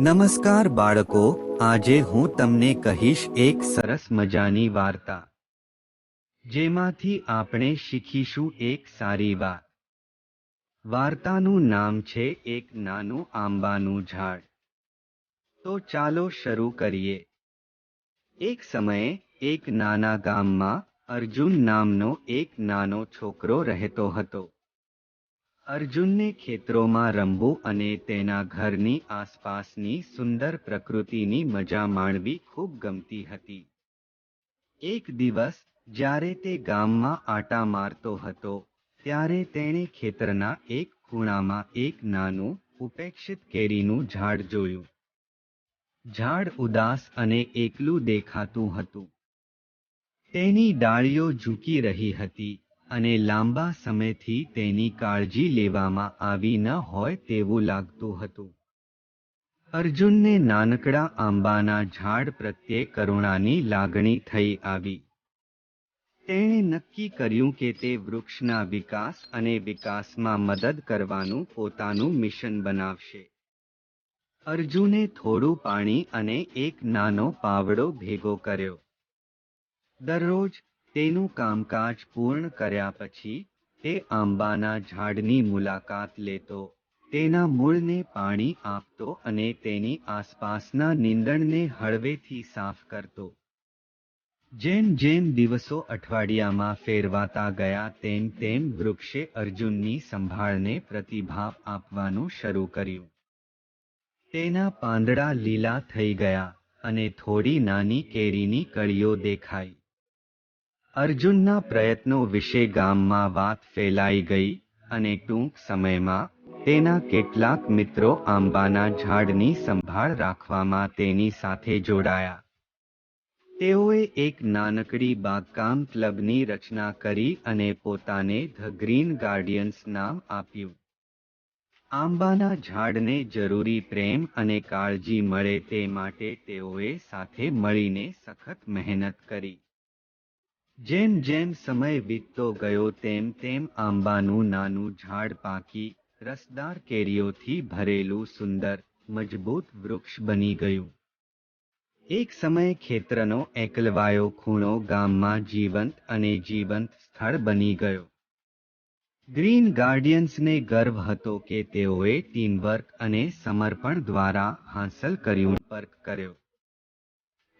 નમસ્કાર બાળકો, આજે હું તમને કહીશ એક સરસ મજાની વાર્તા. જેમાંથી આપણે શીખીશું એક સારી વાત. વાર્તાનું નામ છે એક નાનું આંબાનું ઝાડ. તો ચાલો શરૂ કરીએ. એક સમયે એક નાના ગામમાં અર્જુન નામનો એક નાનો છોકરો રહેતો હતો. અર્જુનને ખેતરોમાં રમવું અને તેના ઘરની આસપાસની સુંદર પ્રકૃતિની મજા માણવી ખૂબ ગમતી હતી. એક દિવસ, જ્યારે તે ગામમાં આટા મારતો હતો, ત્યારે તેણે ખેતરના એક ખૂણામાં એક નાનું, ઉપેક્ષિત કેરીનું ઝાડ જોયું. ઝાડ ઉદાસ અને એકલું દેખાતું હતું. તેની ડાળીઓ ઝૂકી રહી હતી. અને લાંબા સમયથી તેની કાળજી લેવામાં આવી ન હોય તેવું લાગતું હતું. અર્જુનને નાનકડા આંબાના ઝાડ પ્રત્યે કરુણાની લાગણી થઈ આવી. તેણે નક્કી કર્યું કે તે વૃક્ષના વિકાસ અને વિકાસમાં મદદ કરવાનું પોતાનું મિશન બનાવશે. અર્જુને થોડું પાણી અને એક નાનો પાવડો ભેગો કર્યો. દરરોજ તેનું કામકાજ પૂર્ણ કર્યા પછી તે આંબાના ઝાડની મુલાકાત લેતો, તેના મૂળને પાણી આપતો અને તેની આસપાસના નીંદણને હળવેથી સાફ કરતો. જેમ જેમ દિવસો અઠવાડિયામાં ફેરવાતા ગયા તેમ તેમ વૃક્ષે અર્જુનની સંભાળને પ્રતિભાવ આપવાનું શરૂ કર્યું. તેના પાંદડા લીલા થઈ ગયા અને થોડી નાની કેરીની કળીઓ દેખાઈ. અર્જુનના પ્રયત્નો વિશે ગામમાં વાત ફેલાઈ ગઈ અને ટૂંક સમયમાં તેના કેટલાક મિત્રો આંબાના ઝાડની સંભાળ રાખવામાં તેની સાથે જોડાયા. તેઓએ એક નાનકડી બાગકામ ક્લબની રચના કરી અને પોતાને ધ ગ્રીન ગાર્ડિયન્સ નામ આપ્યું. આંબાના ઝાડને જરૂરી પ્રેમ અને કાળજી મળે તે માટે તેઓએ સાથે મળીને સખત મહેનત કરી. જેમ જેમ સમય વીતતો ગયો તેમ તેમ આંબાનું નાનું ઝાડ પાકી રસદાર કેરીઓથી ભરેલું સુંદર, મજબૂત વૃક્ષ બની ગયું. એક સમયે ખેતરનો એકલવાયો ખૂણો ગામમાં જીવંત અને જીવંત સ્થળ બની ગયો. ગ્રીન ગાર્ડિયન્સને ગર્વ હતો કે તેઓએ ટીમવર્ક અને સમર્પણ દ્વારા હાંસલ કર્યું. કર્યો.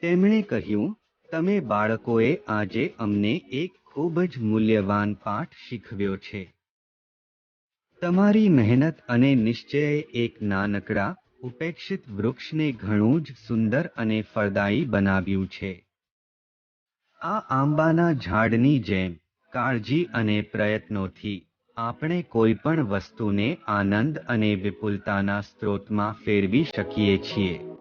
તેમણે કહ્યું તમે બાળકોએ આજે અમને એક ખૂબ જ મૂલ્યવાન પાઠ શીખવ્યો છે. તમારી મહેનત અને નિશ્ચયે એક નાનકડા, ઉપેક્ષિત વૃક્ષને ઘણું જ સુંદર અને ફળદાયી બનાવ્યું છે. આ આંબાના ઝાડની જેમ, કાળજી અને પ્રયત્નોથી, આપણે કોઈ પણ વસ્તુને આનંદ અને વિપુલતાના સ્ત્રોતમાં ફેરવી શકીએ છીએ.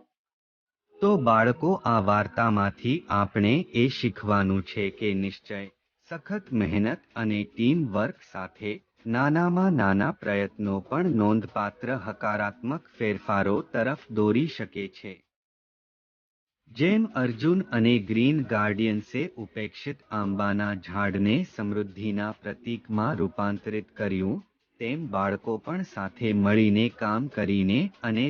તો બાળકો, આ વાર્તામાંથી આપણે એ શીખવાનું છે કે નિશ્ચય, સખત મહેનત અને ટીમ વર્ક સાથે નાનામાં નાના પ્રયત્નો પણ નોંધપાત્ર હકારાત્મક ફેરફારો તરફ દોરી શકે છે. જેમ અર્જુન અને ગ્રીન ગાર્ડિયન્સે ઉપેક્ષિત આંબાના ઝાડને સમૃદ્ધિના પ્રતીકમાં રૂપાંતરિત કર્યું, તેમ બાળકો પણ સાથે મળીને કામ કરીને અને